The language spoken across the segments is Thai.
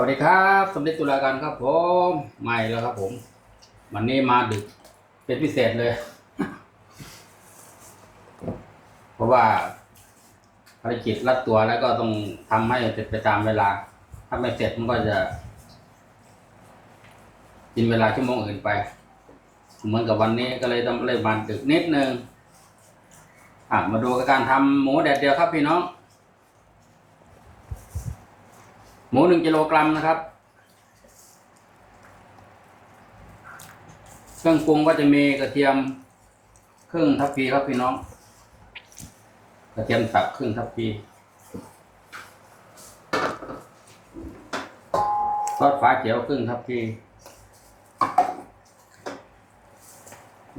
วัสดีครับสมเด็จตุลาการครับผมใหม่แล้วครับผม วันนี้มาดึกเป็นพิเศษเลย เพราะว่าภารกิจรัดตัวแล้วก็ต้องทำให้เสร็จไปตามเวลา ถ้าไม่เสร็จมันก็จะ กินเวลาชั่วโมงอื่นไปเหมือนกับวันนี้ก็เลยต้องเลยมาดึกนิดนึงอะมาดูการทำหมูแดดเดียวครับพี่น้อง หมูหนึ่งกิโลกรัมนะครับ เครื่องปรุงก็จะมีกระเทียมครึ่งทัพพีครับพี่น้อง กระเทียมสับครึ่งทัพพีซอสฟ้าเขียวครึ่งทัพพี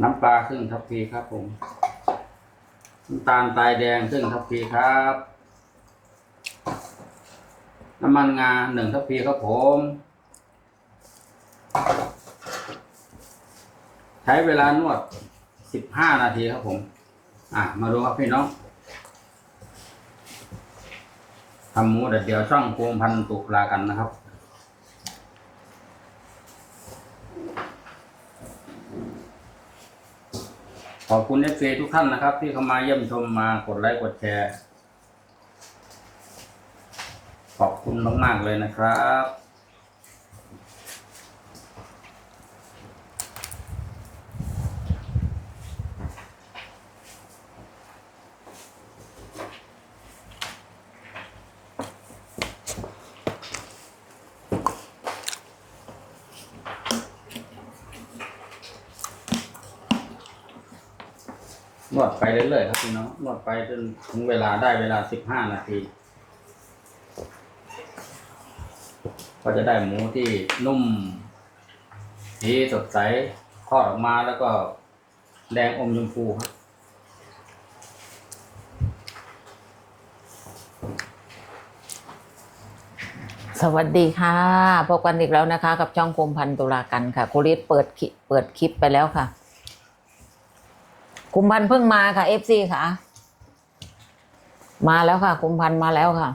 น้ำปลาครึ่งทัพพีครับผม น้ำตาลทรายแดงครึ่งทัพพีครับ น้ำมันงาหนึ่งทัพพีครับผม ใช้เวลานวดสิบห้านาทีครับผม อะ มาดูครับพี่น้องทำหมูเดี๋ยวเดียวช่องโกมพันตุลากันนะครับขอบคุณเอฟซีทุกท่านนะครับ ที่เข้ามาเยี่ยมชมมากดไลค์กดแชร์ ขอบ คุณมาก ๆ เลยนะครับ นวดไปเรื่อยๆครับพี่น้องนวดไปจนถึงเวลาได้เวลาสิบห้านาที ก็จะได้หมูที่นุ่มสีสดใสทอดออกมาแล้วก็แดงอมชมพูครับสวัสดีค่ะพบกันอีกแล้วนะคะ กับช่องคมพันตุลากันค่ะคุริสเปิดคลิปเปิดคลิปไปแล้วค่ะคุมพันธุ์เพิ่งมาค่ะเอฟซีค่ะ มาแล้วค่ะคุมพันธุ์มาแล้วค่ะ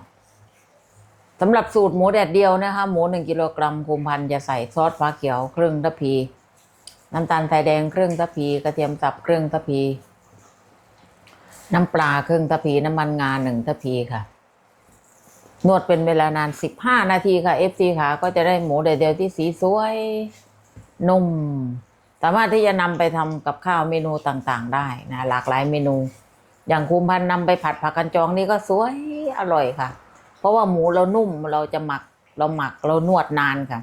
สำหรับสูตรหมูแดดเดียวนะคะ หมูหนึ่งกิโลกรัมคุมพันจะใส่ซอสฟ้าเขียวครึ่งทัพพี น้ำตาลทรายแดงครึ่งทัพพี กระเทียมสับครึ่งทัพพี น้ำปลาครึ่งทัพพี น้ำมันงาหนึ่งทัพพีค่ะ นวดเป็นเวลานาน15นาทีค่ะ FC ค่ะ ก็จะได้หมูแดดเดียวที่สีสวยนุ่ม สามารถที่จะนำไปทำกับข้าวเมนูต่างๆ ได้นะหลากหลายเมนู อย่างคุมพันนำไปผัดผักกันจองนี่ก็สวยอร่อยค่ะ ราะว่าหมูเรานุ่มเราจะหมัก เราหมักเรานวดนานค่ะ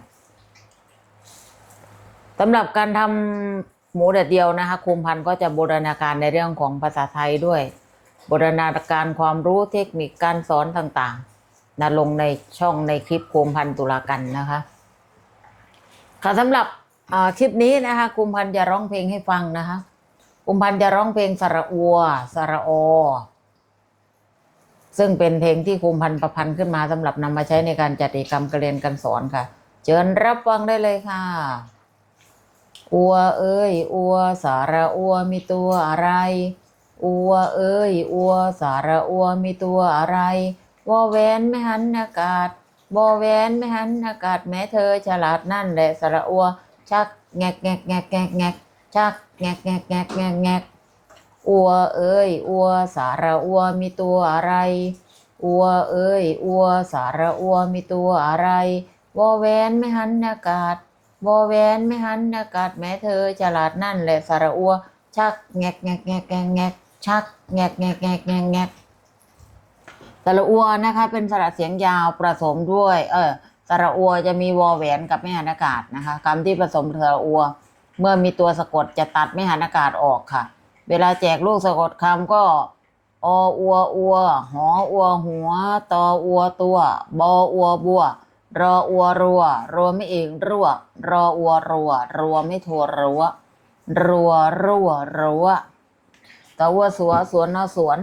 สำหรับการทำหมูแดดเดียวนะคะคุมพันธ์ก็จะบูรณาการในเรื่องของภาษาไทยด้วยบูรณาการความรู้เทคนิคการสอนต่างๆนะลงในช่องในคลิปโคมพันธ์ตุลากันนะคะค่ะสำหรับคลิปนี้นะคะคุมพันธ์จะร้องเพลงให้ฟังนะคะคุมพันธ์จะร้องเพลงสระอัวสระออ ซึ่งเป็นเพลงที่คุมพันประพันธ์ขึ้นมาสำหรับนำมาใช้ในการจัดกิจกรรมการเรียนการสอนค่ะ เชิญรับฟังได้เลยค่ะอัวเอ้ยอัวสาระอัวมีตัวอะไรอัวเอ้ยอัวสาระอัวมีตัวอะไรวอแวนไม่หันอากาศวอแวนไม่หันอากาศแม้เธอฉลาดนั่นแหละสาระอัวชักแงกแงกแงกแงกแงกชักแงกแงกแงกแงกแงก อัวเอ้ยอัวสาระอัวมีตัวอะไรอัวเอ้ยอัวสาระอัวมีตัวอะไร วอแวนไม่หันอากาศ วอแวนไม่หันอากาศแม้เธอฉลาดนั่นแหละสาระอัว ชักแงกแงกแงกแงกแงกชักแงกแงกแงกแงกแงกสระอัวนะคะเป็นสระเสียงยาวผสมด้วย เออสระอัวจะมีวอแหวนกับไม่หันอากาศนะคะคำที่ผสมสระอัว เมื่อมีตัวสะกดจะตัดไม่หันอากาศออกค่ะ เวลาแจกลูกสะกดคำก็ออัวอัว หออัวหัว ตออัวตัว บออัวบัว รออัวรัว รัวไม่เองรั่ว รออัวรัว รัวไม่โทรรัว รัวรัวรัวตะวัวสัวสวนนอสวน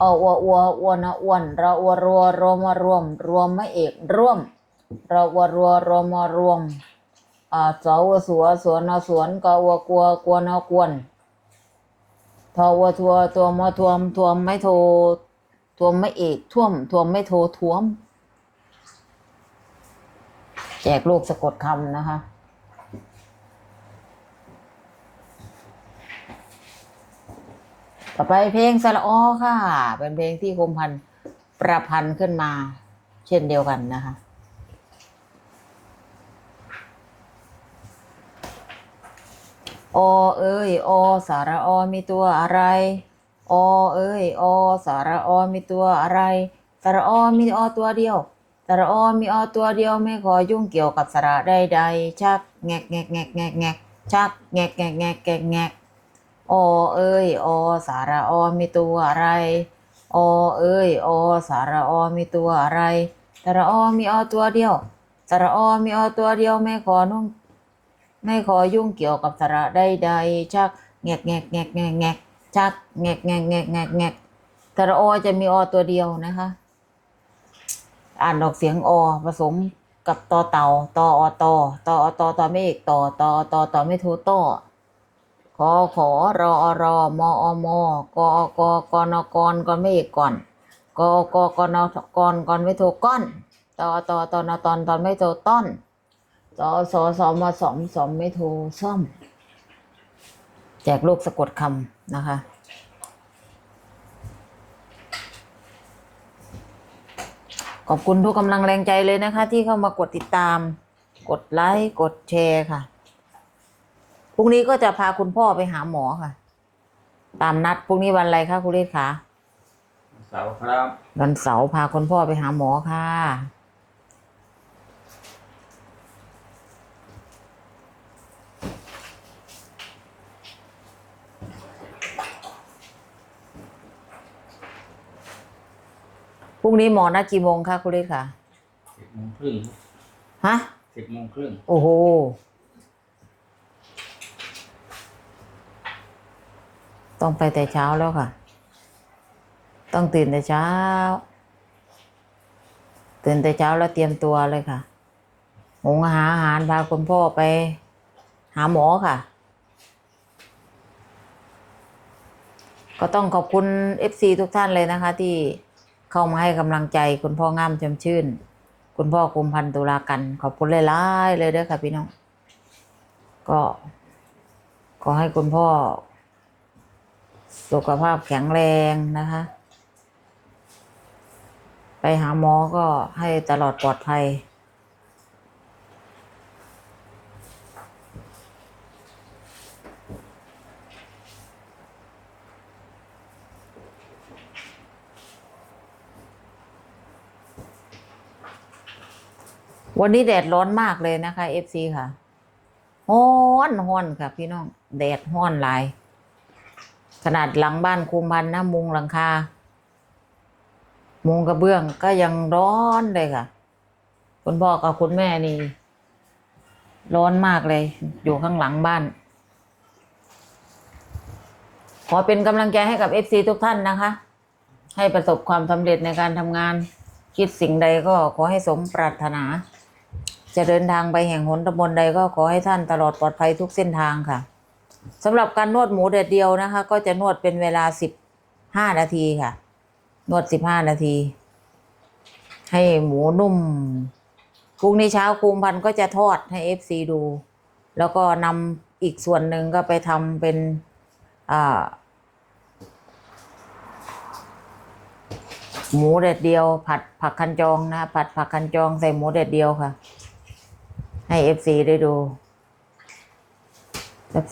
ออัวอัวอ้วนนะอ้วนราอัวรัวรวมมารวม รวมไม่เอกร่วมราอัวรัวรวมมารวมอ่าสอวัวสัวสวนนอสวนกออัวกลัวกลัวนอกวน ทอวัวทัวตัวมอทวมทวมไม่โททวมไม่เอกท่วมทวมไม่โททวม แจกลูกสะกดคำนะคะ ต่อไปเพลงสระออค่ะ เป็นเพลงที่คมพันประพันธ์ขึ้นมา เช่นเดียวกันนะคะ อเอ้ยอสาระอมีตัวอะไรอเอ้ยอสาระอมีตัวอะไรสาระอมีอตัวเดียวสาระอมีอตัวเดียวไม่ขอยุ่งเกี่ยวกับสาระใดๆชักแงกแงกแงกแงกแงกชักแงกแงกแงกแงกแงกอเอ้ยอสาระอมีตัวอะไรอเอ้ยอสาระอมีตัวอะไรสาระอมีอตัวเดียวสาระอมีอตัวเดียวไม่ขอนุ่ง ไม่ขอยุ่งเกี่ยวกับสาระใดๆชักแงกแงกแงกแงกแงกชักแงกแงกแงกแงกแงกสระอจะมีอตัวเดียวนะคะ อ่านออกเสียงอผสมกับตอเต่าตออตอตออตอตอไม่เอกต่อตอตอตอไม่โทต้อขอขอรออรอมออมกอกกนกรกอนไม่เอกก่อนกกกนกรกอนไม่โทก้อนตอตอตอนตอนตอนไม่โทต้อน สอสอสอมาสอมสอมไม่โทรซ่อม แจกลูกสะกดคำนะคะ ขอบคุณทุกกำลังแรงใจเลยนะคะ ที่เข้ามากดติดตาม กดไลค์กดแชร์ค่ะพรุ่งนี้ก็จะพาคุณพ่อไปหาหมอค่ะ ตามนัดพรุ่งนี้วันอะไรคะคุณเลศคะเสาร์ครับ วันเสาร์พาคุณพ่อไปหาหมอค่ะ พรุ่งนี้หมอนัดกี่โมงคะคุณเลศคะสิบโมงครึ่งฮะสิบโมงครึ่งโอ้โหต้องไปแต่เช้าแล้วค่ะ ต้องตื่นแต่เช้า ตื่นแต่เช้าแล้วเตรียมตัวเลยค่ะหุงหาอาหารพาคุณพ่อไป หาหมอค่ะ ก็ต้องขอบคุณเอฟซีทุกท่านเลยนะคะที่ เข้ามาให้กำลังใจคุณพ่องามจำชื่น คุณพ่อคุมพันตุลากัน ขอบคุณหลายๆเลยเด้อค่ะพี่น้อง ก็ขอให้คุณพ่อ สุขภาพแข็งแรงนะคะ ไปหาหมอก็ให้ตลอดปลอดภัย วันนี้แดดร้อนมากเลยนะคะเอฟซีค่ะฮ้อนฮ้อนค่ะ พี่น้อง แดดฮ้อนหลาย ขนาดหลังบ้านคุมพันนะมุงหลังคา มุงกระเบื้องก็ยังร้อนเลยค่ะ คุณพ่อกับคุณแม่นี่ ร้อนมากเลย อยู่ข้างหลังบ้าน ขอเป็นกำลังใจให้กับเอฟซีทุกท่านนะคะ ให้ประสบความสำเร็จในการทำงาน คิดสิ่งใดก็ขอให้สมปรารถนา จะเดินทางไปแห่งหนตำบลใดก็ขอให้ท่านตลอดปลอดภัยทุกเส้นทางค่ะสำหรับการนวดหมูเด็ดเดียวนะคะ ก็จะนวดเป็นเวลาสิบห้านาทีค่ะ นวดสิบห้านาที ให้หมูนุ่มพรุ่งนี้เช้าคุมพันก็จะทอดให้เอฟซีดู แล้วก็นำอีกส่วนหนึ่งก็ไปทำเป็นอ่หมูเด็ดเดียว ผัดผักคันจองนะผัดผักคันจองใส่หมูเด็ดเดียวค่ะ ให้เอฟซีได้ดู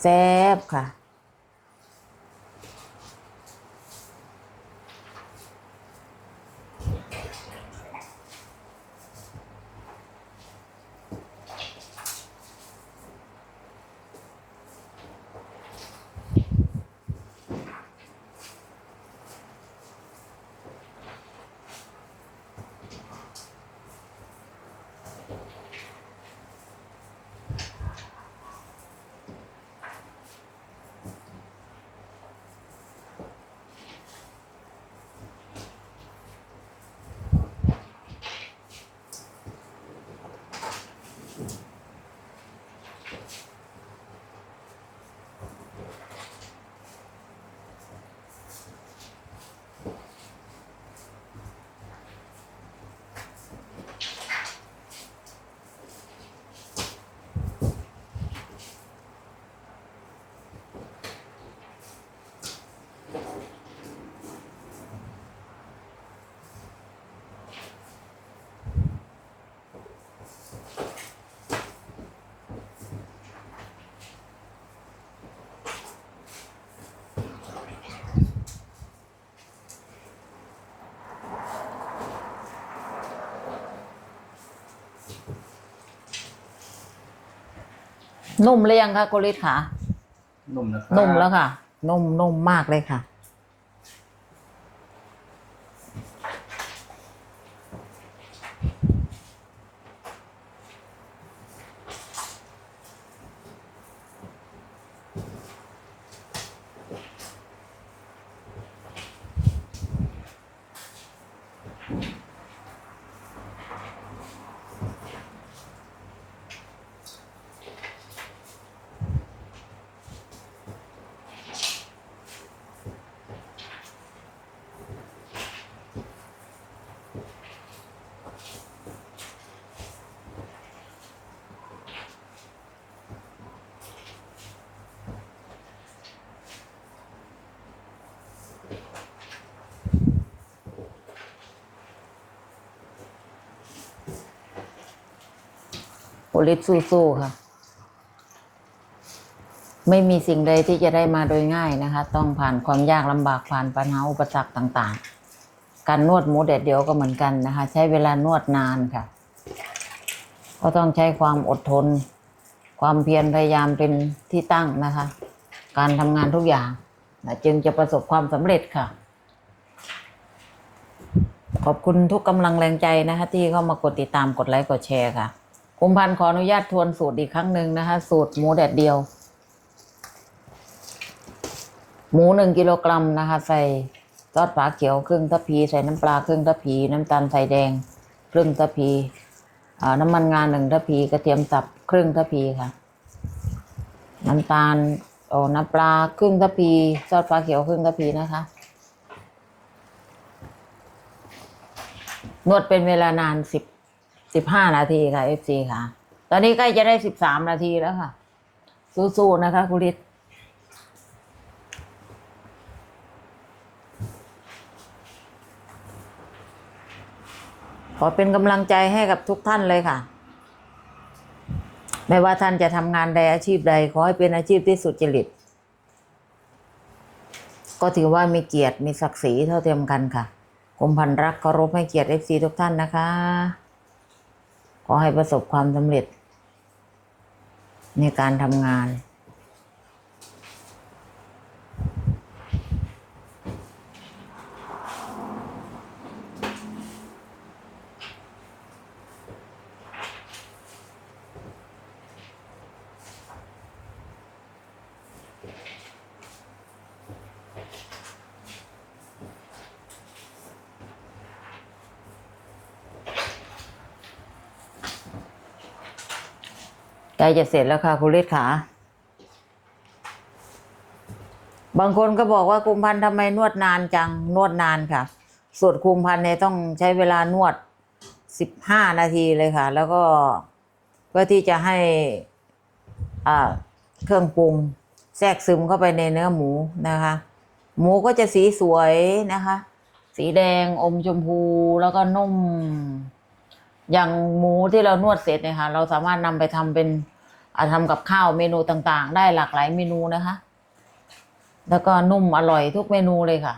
แซ่บๆค่ะ นุ่มหรือยังคะคุณฤทธิ์คะนุ่มนะครับนุ่มแล้วค่ะนุ่มนุ่มมากเลยค่ะ ลิสสู้ๆค่ะ ไม่มีสิ่งใดที่จะได้มาโดยง่ายนะคะ ต้องผ่านความยากลำบากผ่านปัญหาอุปสรรคต่างๆ การนวดหมูแดดเดียวก็เหมือนกันนะคะ ใช้เวลานวดนานค่ะ ก็ต้องใช้ความอดทน ความเพียรพยายามเป็นที่ตั้งนะคะ การทำงานทุกอย่างนะจึงจะประสบความสำเร็จค่ะ ขอบคุณทุกกำลังแรงใจนะคะ ที่เข้ามากดติดตามกดไลค์กดแชร์ค่ะ คุมพันขออนุญาตทวนสูตรอีกครั้งหนึ่งนะคะ สูตรหมูแดดเดียว หมูหนึ่งกิโลกรัมนะคะ ใส่ซอสฝาเขียวครึ่งทัพพี ใส่น้ำปลาครึ่งทัพพี น้ำตาลใส่แดง ครึ่งทัพพีน้ำมันงาหนึ่งทัพพีกระเทียมสับครึ่งทัพพีค่ะ น้ำตาลโอ้น้ำปลาครึ่งทัพพีซอสฝาเขียวครึ่งทัพพีนะคะนวดเป็นเวลานานสิบ สิบห้านาทีค่ะเอฟซีค่ะ ตอนนี้ใกล้จะได้สิบสามนาทีแล้วค่ะ สู้ๆนะคะคุณฤทธิ์ขอเป็นกำลังใจให้กับทุกท่านเลยค่ะ ไม่ว่าท่านจะทำงานใดอาชีพใด ขอให้เป็นอาชีพที่สุจริต ก็ถือว่ามีเกียรติมีศักดิ์ศรีเท่าเทียมกันค่ะกรมพันรักเคารพให้เกียรติเอฟซีทุกท่านนะคะ ขอให้ประสบความสำเร็จ ในการทำงาน กล้จะเสร็จแล้วค่ะคุณฤทธิ์ขา บางคนก็บอกว่าคุมพันธ์ทำไมนวดนานจัง นวดนานค่ะสูตรคุมพันธ์เนี่ยต้องใช้เวลานวดสิบห้านาทีเลยค่ะ แล้วก็เพื่อที่จะให้อ่าเครื่องปรุงแทรกซึมเข้าไปในเนื้อหมูนะคะ หมูก็จะสีสวยนะคะ สีแดงอมชมพูแล้วก็นุ่ม อย่างหมูที่เรานวดเสร็จเนี่ยค่ะ เราสามารถนำไปทำเป็นอาทำกับข้าวเมนูต่างๆ ได้หลากหลายเมนูนะคะ แล้วก็นุ่มอร่อยทุกเมนูเลยค่ะ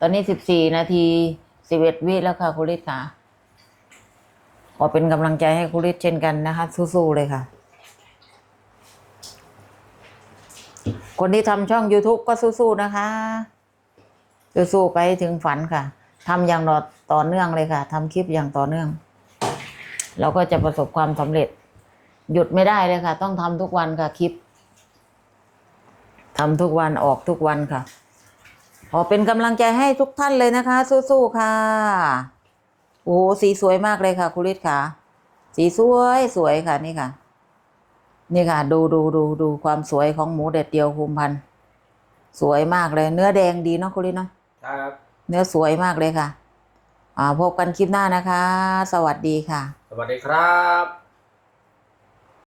ตอนนี้สิบสี่นาทีสิบเอ็ดวิแล้วค่ะคุณฤทธิ์ค่ะขอเป็นกำลังใจให้คุณฤทธิ์เช่นกันนะคะ สู้ๆเลยค่ะ คนที่ทำช่อง youtube ก็สู้ๆนะคะ สู้ๆไปถึงฝันค่ะทำอย่างต่อเนื่องเลยค่ะทำคลิปอย่างต่อเนื่อง เราก็จะประสบความสำเร็จ หยุดไม่ได้เลยค่ะ ต้องทำทุกวันค่ะคลิปทำทุกวันออกทุกวันค่ะ ขอเป็นกำลังใจให้ทุกท่านเลยนะคะ สู้ๆค่ะโอ้โหสีสวยมากเลยค่ะคุณฤทธิ์ค่ะ สีสวยสวยค่ะนี่ค่ะ นี่ค่ะ ดูดูดูดูความสวยของหมูเด็ดเดียวคุมพันธุ์สวยมากเลย เนื้อแดงดีเนาะคุณฤทธิ์เนาะครับ เนื้อสวยมากเลยค่ะ อ่าพบกันคลิปหน้านะคะ สวัสดีค่ะส วัสดีครับ